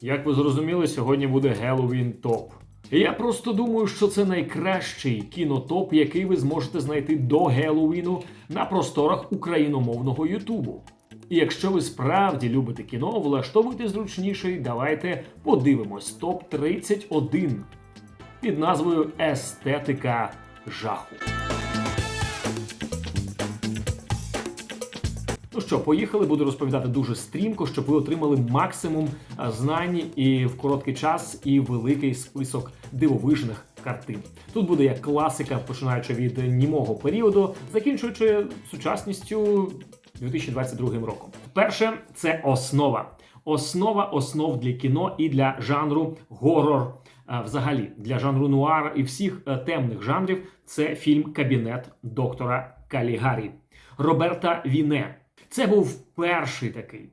Як ви зрозуміли, сьогодні буде Halloween топ. Я просто думаю, що це найкращий кінотоп, який ви зможете знайти до Геловіну на просторах україномовного Ютубу. І якщо ви справді любите кіно, влаштовуйте зручніше і давайте подивимось топ 31 під назвою Естетика жаху. Що, поїхали, буду розповідати дуже стрімко, щоб ви отримали максимум знань і в короткий час, і великий список дивовижних картин. Тут буде як класика, починаючи від німого періоду, закінчуючи сучасністю 2022 роком. Перше це основа. Основа основ для кіно і для жанру горор. Взагалі для жанру нуар і всіх е, темних жанрів це фільм Кабінет доктора Калігарі Роберта Віне. Це був перший такий, е,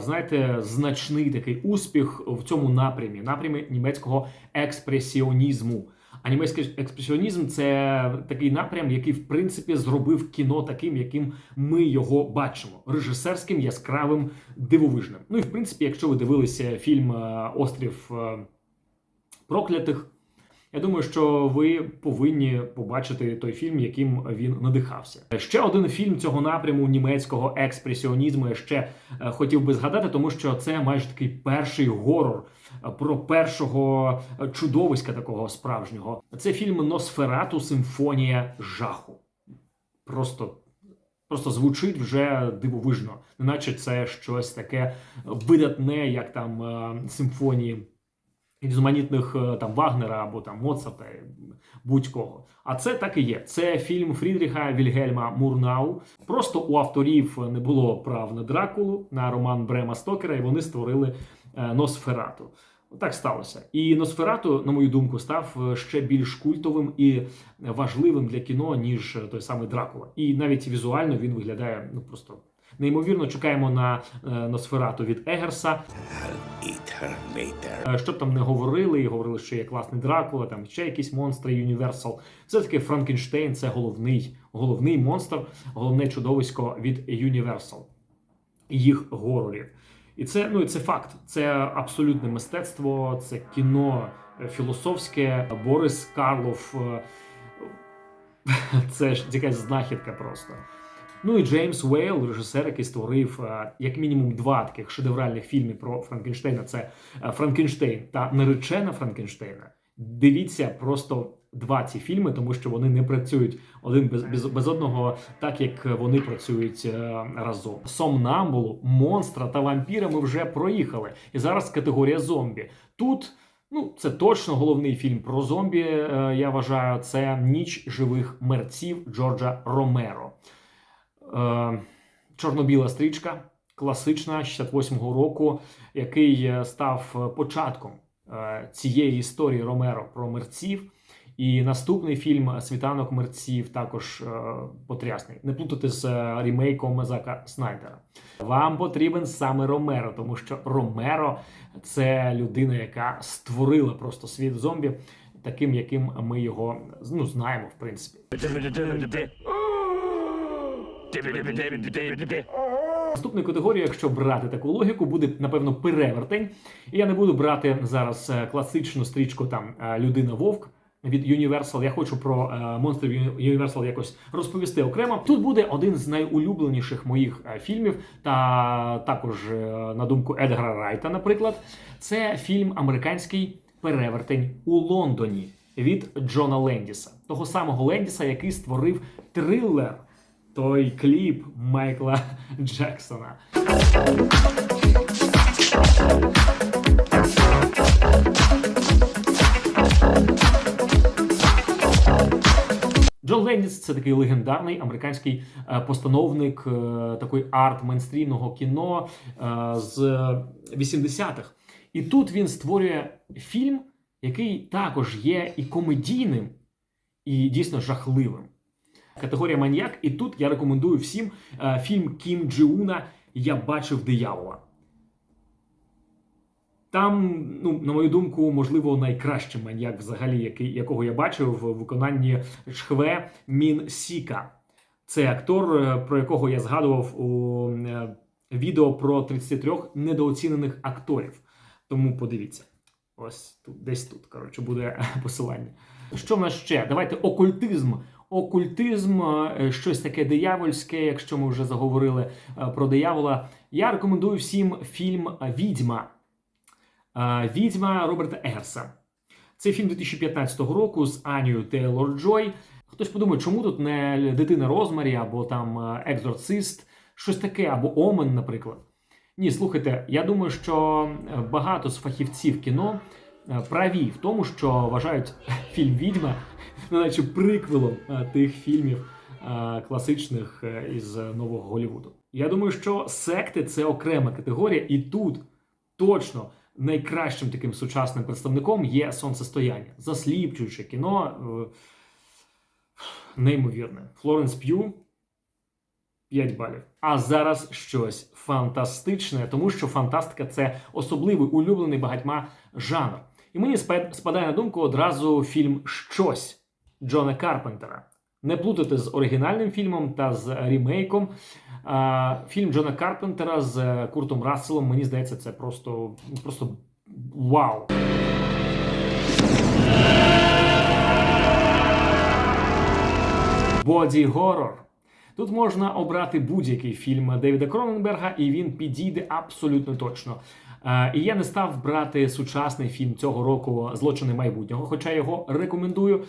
знаєте, значний такий успіх в цьому напрямі, напрямі німецького експресіонізму. А німецький експресіонізм це такий напрям, який в принципі зробив кіно таким, яким ми його бачимо: режисерським, яскравим, дивовижним. Ну і в принципі, якщо ви дивилися фільм е, Острів е, проклятих. Я думаю, що ви повинні побачити той фільм, яким він надихався. Ще один фільм цього напряму німецького експресіонізму я ще е, хотів би згадати, тому що це майже такий перший горор е, про першого е, чудовиська такого справжнього. Це фільм Носферату Симфонія жаху. Просто. Просто звучить вже дивовижно, неначе це щось таке видатне, як там симфонії різноманітних е, там Вагнера або там Моцарта, е, будь-кого. А це так і є. Це фільм Фрідріха Вільгельма Мурнау. Просто у авторів не було прав на Дракулу, на роман Брема Стокера, і вони створили е, Носферату. Так сталося. І Носферату, на мою думку, став ще більш культовим і важливим для кіно, ніж той самий Дракула. І навіть візуально він виглядає ну просто неймовірно. Чекаємо на е, Носферату від Егерса. Е, Що б там не говорили, і говорили, що є класний Дракула, там ще якісь монстри Universal. Все таки Франкенштейн це головний, головний монстр, головне чудовисько від Universal, їх горорів. І це ну і це факт. Це абсолютне мистецтво, це кіно е, філософське. Борис Карлов. Це ж якась знахідка просто. Ну і Джеймс Вейл, режисер, який створив е, як мінімум два таких шедевральних фільми про Франкенштейна: це е, Франкенштейн та наречена Франкенштейна. Дивіться просто два ці фільми, тому що вони не працюють один без, без, без одного, так як вони працюють е, разом. Сомнамбулу, монстра та вампіра ми вже проїхали. І зараз категорія зомбі. Тут. Ну, це точно головний фільм про зомбі. Я вважаю, це Ніч живих мерців Джорджа Ромеро. Е, Чорно-біла стрічка, класична 68-го року, який е, став початком е, цієї історії Ромеро про мерців. І наступний фільм Світанок мерців також потрясний. Не плутати з рімейком Зака Снайдера. Вам потрібен саме Ромеро, тому що Ромеро це людина, яка створила просто світ зомбі, таким, яким ми його ну, знаємо, в принципі. Наступною категорією, якщо брати таку логіку, буде напевно перевертень. І я не буду брати зараз е, класичну стрічку там е, Людина Вовк. Від Universal. я хочу про е, монстрів Universal якось розповісти окремо. Тут буде один з найулюбленіших моїх фільмів, та також на думку Едгара Райта, наприклад, це фільм американський перевертень у Лондоні від Джона Лендіса, того самого Лендіса, який створив трилер, той кліп Майкла Джексона. Джон Лендіс це такий легендарний американський е, постановник е, такої арт мейнстрімного кіно е, з 80-х. І тут він створює фільм, який також є і комедійним, і дійсно жахливим. Категорія маньяк. І тут я рекомендую всім е, фільм Кім Джеуна Я бачив диявола. Там, ну, на мою думку, можливо, найкращий маньяк, взагалі, який, якого я бачив в виконанні Шхве Мін Сіка. Це актор, е, про якого я згадував у е, відео про 33 недооцінених акторів. Тому подивіться. Ось тут, десь тут, коротше, буде посилання. Що в нас ще? Давайте окультизм. Окультизм, е, щось таке диявольське, якщо ми вже заговорили е, про диявола. Я рекомендую всім фільм Відьма. Е, Відьма Роберта Егерса. Це фільм 2015 року з Анією Тейлор Джой. Хтось подумає, чому тут не дитина Розмарі або там екзорцист, щось таке, або Омен, наприклад. Ні, слухайте, я думаю, що багато з фахівців кіно праві в тому, що вважають фільм Відьма, наче приквелом е, тих фільмів е, класичних е, із нового Голлівуду. Я думаю, що секти це окрема категорія, і тут точно найкращим таким сучасним представником є сонцестояння. Засліплююче кіно. е, Неймовірне. Флоренс П'ю 5 балів. А зараз щось фантастичне, тому що фантастика це особливий улюблений багатьма жанр. І мені спад- спадає на думку одразу фільм Щось Джона Карпентера. Не плутати з оригінальним фільмом та з ремейком. Фільм Джона Карпентера з е, Куртом Расселом, мені здається, це просто, просто вау. Боді горор. Тут можна обрати будь-який фільм Девіда Кроненберга, і він підійде абсолютно точно. Е, І я не став брати сучасний фільм цього року Злочини майбутнього, хоча його рекомендую.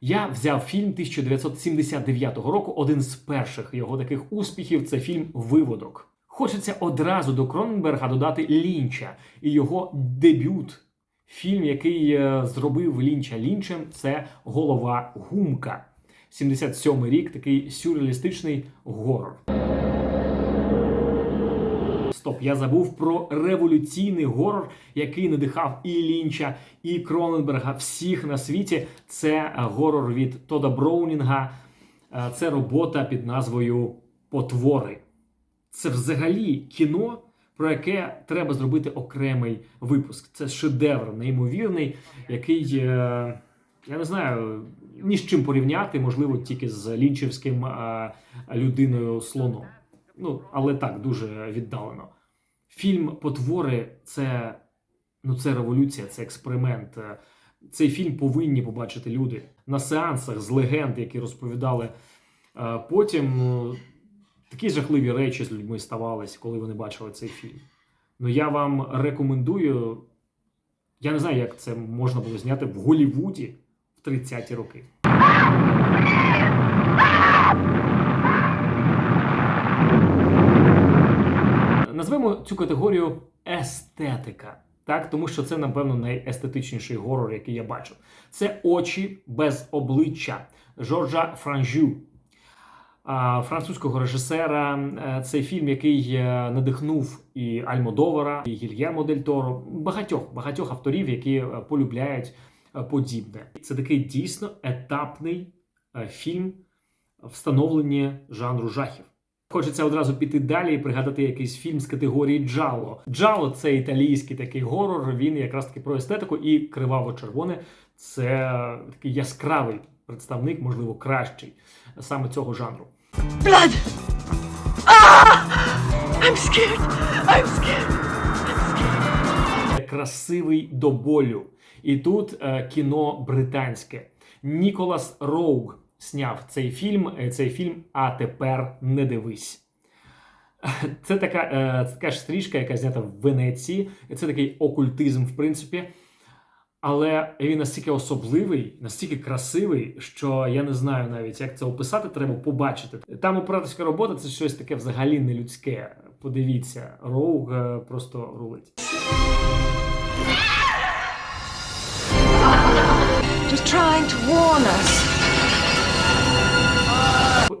Я взяв фільм 1979 року, один з перших його таких успіхів це фільм Виводок. Хочеться одразу до Кроненберга додати Лінча і його дебют. Фільм, який е, зробив Лінча Лінчем, це Голова Гумка. 77 рік, такий сюрреалістичний горор. Стоп, я забув про революційний горор, який надихав і Лінча, і Кроненберга, всіх на світі. Це е, горор від Тода Броунінга. Е, Це робота під назвою Потвори. Це взагалі кіно, про яке треба зробити окремий випуск. Це шедевр неймовірний, який е, я не знаю ні з чим порівняти, можливо, тільки з лінчевським людиною слоном. Ну, але так, дуже віддалено. Фільм Потвори це, ну, це революція, це експеримент. Е, Цей фільм повинні побачити люди на сеансах з легенд, які розповідали. Е, Потім ну, такі жахливі речі з людьми ставалися, коли вони бачили цей фільм. Ну я вам рекомендую. Я не знаю, як це можна було зняти в Голлівуді в 30-ті роки. Назвемо цю категорію естетика. Так, тому що це, напевно, найестетичніший горор, який я бачив. Це очі без обличчя Жоржа Франжю, французького режисера. Е, Цей фільм, який е, надихнув і Альмодовара, і Гільєрмо Дель Торо, багатьох багатьох авторів, які е, полюбляють подібне. Це такий дійсно етапний фільм встановлення жанру жахів. Хочеться одразу піти далі і пригадати якийсь фільм з категорії Джало. Джало це італійський такий горор. Він якраз таки про естетику і криваво-червоне це такий яскравий представник, можливо, кращий саме цього жанру. Blood! Ah! I'm scared. I'm scared. красивий до болю. І тут е, кіно британське. Ніколас Роуг сняв цей фільм. е, Цей фільм А тепер не дивись. Це така, е, це така ж стрічка, яка знята в Венеції. Це такий окультизм, в принципі. Але він настільки особливий, настільки красивий, що я не знаю навіть, як це описати, треба побачити. Там операторська робота це щось таке взагалі нелюдське. Подивіться, Роуг е, просто рулить. Just trying to warn us.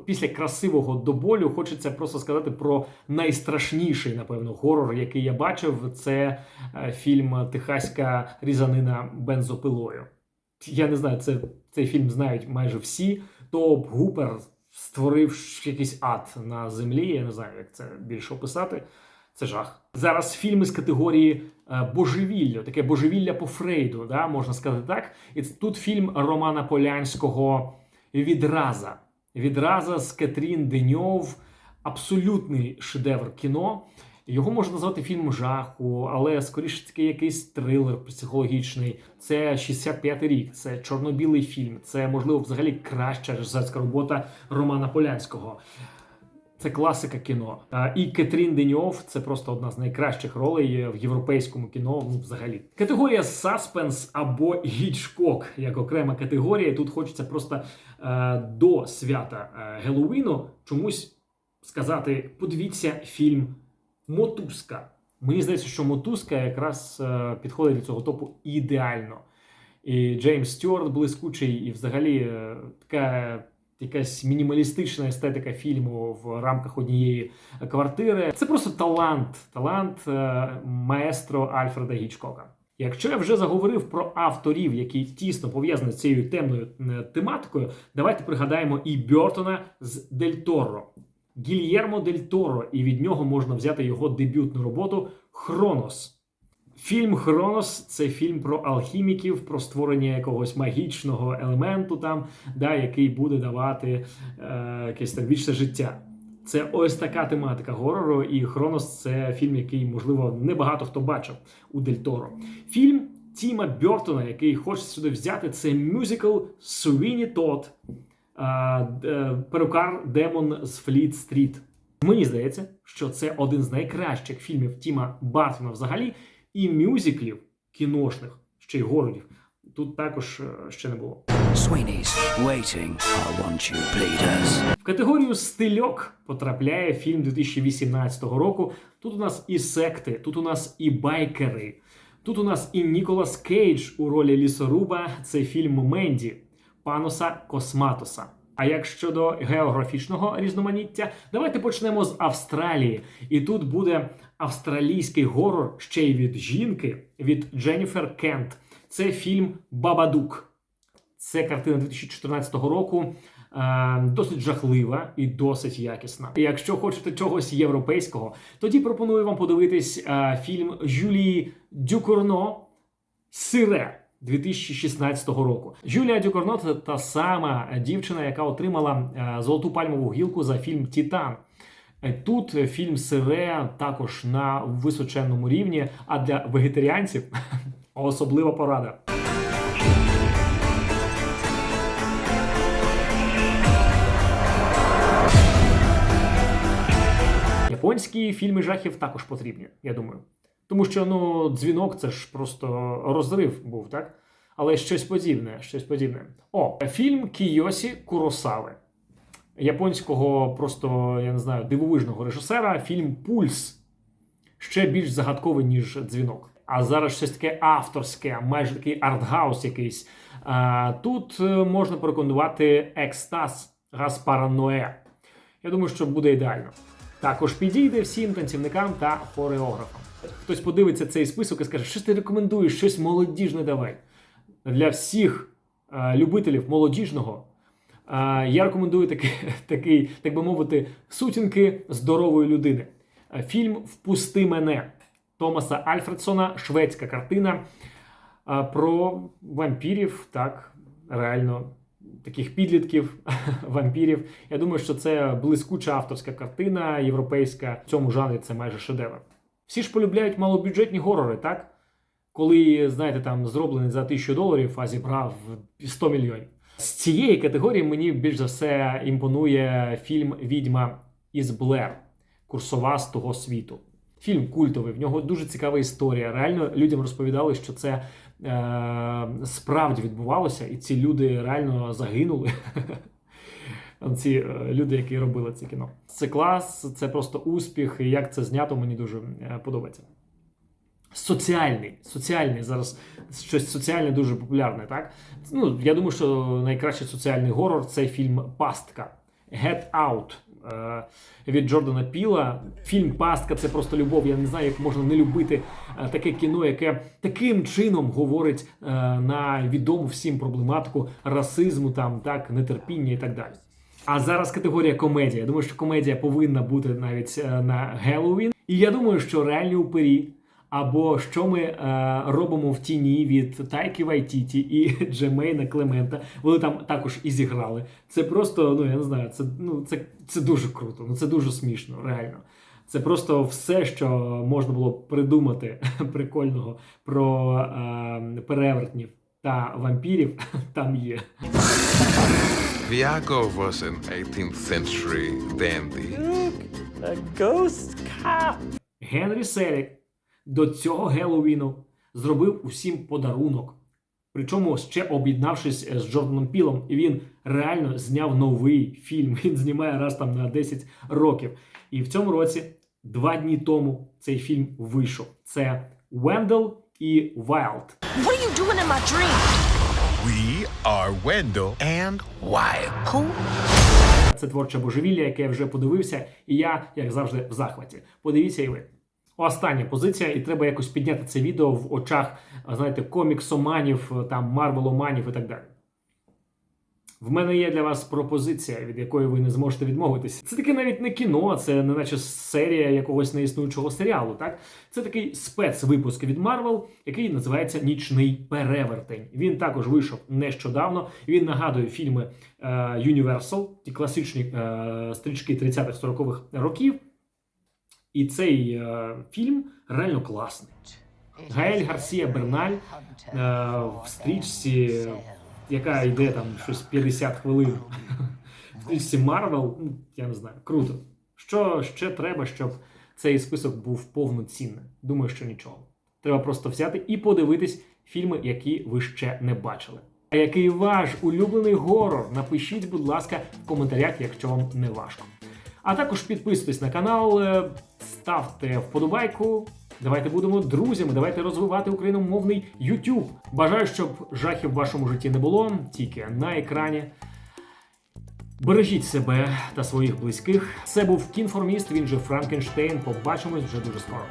Після красивого до болю хочеться просто сказати про найстрашніший, напевно, горор, який я бачив. Це е, фільм Техаська різанина бензопилою. Я не знаю, це, цей фільм знають майже всі. Топ Гупер створив якийсь ад на землі. Я не знаю, як це більше описати. Це жах. Зараз фільми з категорії е, божевілля, таке божевілля по Фрейду, да, можна сказати так. І тут фільм Романа Полянського Відраза. Відраза з Кетрін Деньов. Абсолютний шедевр кіно. Його можна назвати фільм жаху, але скоріше таки якийсь трилер психологічний. Це 65-й рік, це чорно-білий фільм, це можливо взагалі краща режисерська робота Романа Полянського. Це класика кіно. І Кетрін Деньов це просто одна з найкращих ролей в європейському кіно. Ну, взагалі, категорія саспенс або гічкок як окрема категорія. Тут хочеться просто е, до свята е, Геловіну чомусь сказати: подивіться фільм Мотузка. Мені здається, що мотузка якраз е, підходить до цього топу ідеально. І Джеймс Стюарт блискучий, і взагалі е, така якась мінімалістична естетика фільму в рамках однієї квартири. Це просто талант, талант е, маестро Альфреда Гічкока. Якщо я вже заговорив про авторів, які тісно пов'язані з цією темною е, тематикою, давайте пригадаємо і Бьортона з Дель Торо. Гільєрмо Дель Торо, і від нього можна взяти його дебютну роботу Хронос. Фільм Хронос це фільм про алхіміків, про створення якогось магічного елементу, там, да, який буде давати е, якесь там вічне життя. Це ось така тематика горору, і Хронос це фільм, який, можливо, небагато хто бачив у Дель Торо. Фільм Тіма Бьортона, який хоче сюди взяти, це мюзикл Суїні Тот, перукар Демон з Фліт Стріт. Мені здається, що це один з найкращих фільмів Тіма Бартона взагалі, і мюзиклів кіношних, ще й городів. Тут також е, ще не було. Waiting. I want you. В категорію стильок потрапляє фільм 2018 року. Тут у нас і секти, тут у нас і байкери, тут у нас і Ніколас Кейдж у ролі лісоруба. Це фільм Менді Паноса Косматоса. А як щодо географічного різноманіття, давайте почнемо з Австралії. І тут буде австралійський горор ще й від жінки від Дженніфер Кент. Це фільм Бабадук. Це картина 2014 року. е, Досить жахлива і досить якісна. Якщо хочете чогось європейського, тоді пропоную вам подивитись е, фільм Жюлії Дюкурно Сире 2016 року. Жюлія Дюкурно це та сама дівчина, яка отримала е, золоту пальмову гілку за фільм Титан. Е, Тут фільм Сире також на височенному рівні, а для вегетаріанців особлива порада. Японські фільми жахів також потрібні, я думаю. Тому що ну, дзвінок це ж просто розрив був, так? Але щось подібне, щось подібне. О, фільм Кійосі Куросави. Японського просто, я не знаю, дивовижного режисера. Фільм Пульс ще більш загадковий, ніж дзвінок. А зараз щось таке авторське, майже такий артгаус якийсь. Тут е, можна порекомендувати екстаз Гаспара Ное. Я думаю, що буде ідеально. Також підійде всім танцівникам та хореографам. Хтось подивиться цей список і скаже, що ти рекомендуєш, щось молодіжне давай. Для всіх е, любителів молодіжного е, я рекомендую такий, такий, так би мовити, сутінки здорової людини. Е, Фільм Впусти мене Томаса Альфредсона, шведська картина е, про вампірів, так, реально таких підлітків, вампірів. Я думаю, що це блискуча авторська картина, європейська. В цьому жанрі це майже шедевр. Всі ж полюбляють малобюджетні горори, так? Коли, знаєте, там зроблений за тисячу доларів, а зібрав 100 мільйонів. З цієї категорії мені більш за все імпонує фільм Відьма із Блер Курсова з того світу. Фільм культовий, в нього дуже цікава історія. Реально людям розповідали, що це е, справді відбувалося, і ці люди реально загинули. Ці е, люди, які робили це кіно. Це клас, це просто успіх. І як це знято, мені дуже е, подобається. Соціальний, соціальний зараз щось соціальне дуже популярне, так? Ну, я думаю, що найкращий соціальний горор це фільм Пастка. Get Out е, від Джордана Піла. Фільм Пастка це просто любов. Я не знаю, як можна не любити таке кіно, яке таким чином говорить на відому всім проблематику расизму, там так, нетерпіння і так далі. А зараз категорія комедія. Думаю, що комедія повинна бути навіть е, на Геловін. І я думаю, що реальні упері. Або що ми е, робимо в тіні від Тайки Вайтіті і Джемейна Клемента. Вони там також і зіграли. Це просто, ну я не знаю, це ну це, це дуже круто. Ну це дуже смішно, реально. Це просто все, що можна було придумати прикольного про е, перевертнів та вампірів, там є. Viago was an 18th century dandy. Генрі Селік до цього Геловіну зробив усім подарунок. Причому ще об'єднавшись з Джорданом Пілом, і він реально зняв новий фільм. Він знімає раз там на 10 років. І в цьому році, два дні тому, цей фільм вийшов. Це Вендел і Вайлд. What are you doing in my dream? We are Wendell and. Who? Це творче божевілля, яке я вже подивився, і я, як завжди, в захваті. Подивіться і ви. Остання позиція, і треба якось підняти це відео в очах, знаєте, коміксоманів, там марвеломанів і так далі. В мене є для вас пропозиція, від якої ви не зможете відмовитися. Це таке навіть не кіно, це не наче серія якогось неіснуючого серіалу. Так, це такий спецвипуск від Марвел, який називається Нічний перевертень. Він також вийшов нещодавно. Він нагадує фільми е, Universal, ті класичні е, стрічки 30-х 40-х років. І цей е, фільм реально класний. Гаель Гарсія Берналь е, в стрічці, яка йде там щось 50 хвилин. В Марвел, ну, я не знаю, круто. Що ще треба, щоб цей список був повноцінним? Думаю, що нічого. Треба просто взяти і подивитись фільми, які ви ще не бачили. А який ваш улюблений горор? Напишіть, будь ласка, в коментарях, якщо вам не важко. А також підписуйтесь на канал, е, ставте вподобайку. Давайте будемо друзями, давайте розвивати україномовний YouTube. Бажаю, щоб жахів в вашому житті не було, тільки на екрані. Бережіть себе та своїх близьких. Це був кінформіст, він же Франкенштейн. Побачимось вже дуже скоро.